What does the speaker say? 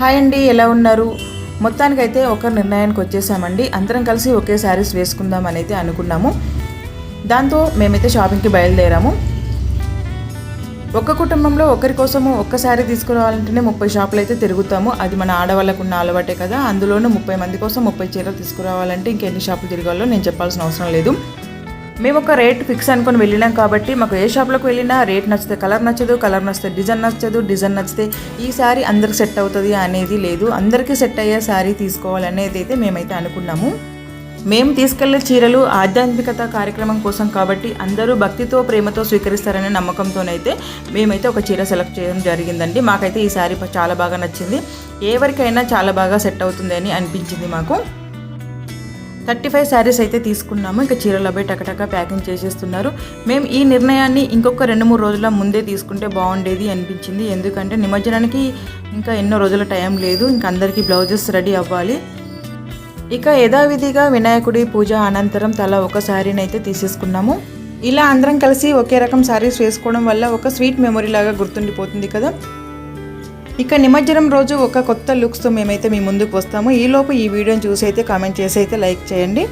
Hi అండి ఎలా ఉన్నారు? మొత్తానికైతే ఒక నిర్ణయానికి వచ్చేసామండి. అందరం కలిసి ఒకే శారీస్ వేసుకుందాం అనేది అయితే అనుకున్నాము. దాంతో మేమైతే షాపింగ్కి బయలుదేరాము. ఒక్క కుటుంబంలో ఒకరి కోసము ఒక్క శారీ తీసుకురావాలంటేనే ముప్పై షాపులు అయితే తిరుగుతాము. అది మన ఆడవాళ్ళకు ఉన్న అలవాటే కదా. అందులోనూ ముప్పై మంది కోసం ముప్పై చీరలు తీసుకురావాలంటే ఇంకెన్ని షాపులు తిరగాలో నేను చెప్పాల్సిన అవసరం లేదు. మేము ఒక రేట్ ఫిక్స్ అనుకుని వెళ్ళినాం కాబట్టి మాకు ఏ షాప్లోకి వెళ్ళినా రేట్ నచ్చితే కలర్ నచ్చదు కలర్ నచ్చితే డిజైన్ నచ్చదు డిజైన్ నచ్చితే ఈ శారీ అందరికి సెట్ అవుతుంది అనేది లేదు. అందరికీ సెట్ అయ్యే శారీ తీసుకోవాలనేది అయితే మేమైతే అనుకున్నాము. మేము తీసుకెళ్ళే చీరలు ఆధ్యాత్మికత కార్యక్రమం కోసం కాబట్టి అందరూ భక్తితో ప్రేమతో స్వీకరిస్తారనే నమ్మకంతోనైతే మేమైతే ఒక చీర సెలెక్ట్ చేయడం జరిగిందండి. మాకైతే ఈ శారీ చాలా బాగా నచ్చింది. ఎవరికైనా చాలా బాగా సెట్ అవుతుంది అని అనిపించింది మాకు. థర్టీ ఫైవ్ శారీస్ అయితే తీసుకున్నాము. ఇంకా చీరలు అబ్బాయి టకటక ప్యాకింగ్ చేసేస్తున్నారు. మేము ఈ నిర్ణయాన్ని ఇంకొక రెండు మూడు రోజుల ముందే తీసుకుంటే బాగుండేది అనిపించింది. ఎందుకంటే నిమజ్జనానికి ఇంకా ఎన్నో రోజుల టైం లేదు. ఇంకా అందరికీ బ్లౌజెస్ రెడీ అవ్వాలి. ఇక యథావిధిగా వినాయకుడి పూజ అనంతరం తల ఒక శారీని అయితే తీసేసుకున్నాము. ఇలా అందరం కలిసి ఒకే రకం శారీస్ వేసుకోవడం వల్ల ఒక స్వీట్ మెమొరీ లాగా గుర్తుండిపోతుంది కదా. ఇక నిమజ్జనం రోజు ఒక కొత్త లుక్స్తో మేమైతే మీ ముందుకు వస్తాము. ఈలోపు ఈ వీడియోని చూసి అయితే కామెంట్ చేసి అయితే లైక్ చేయండి.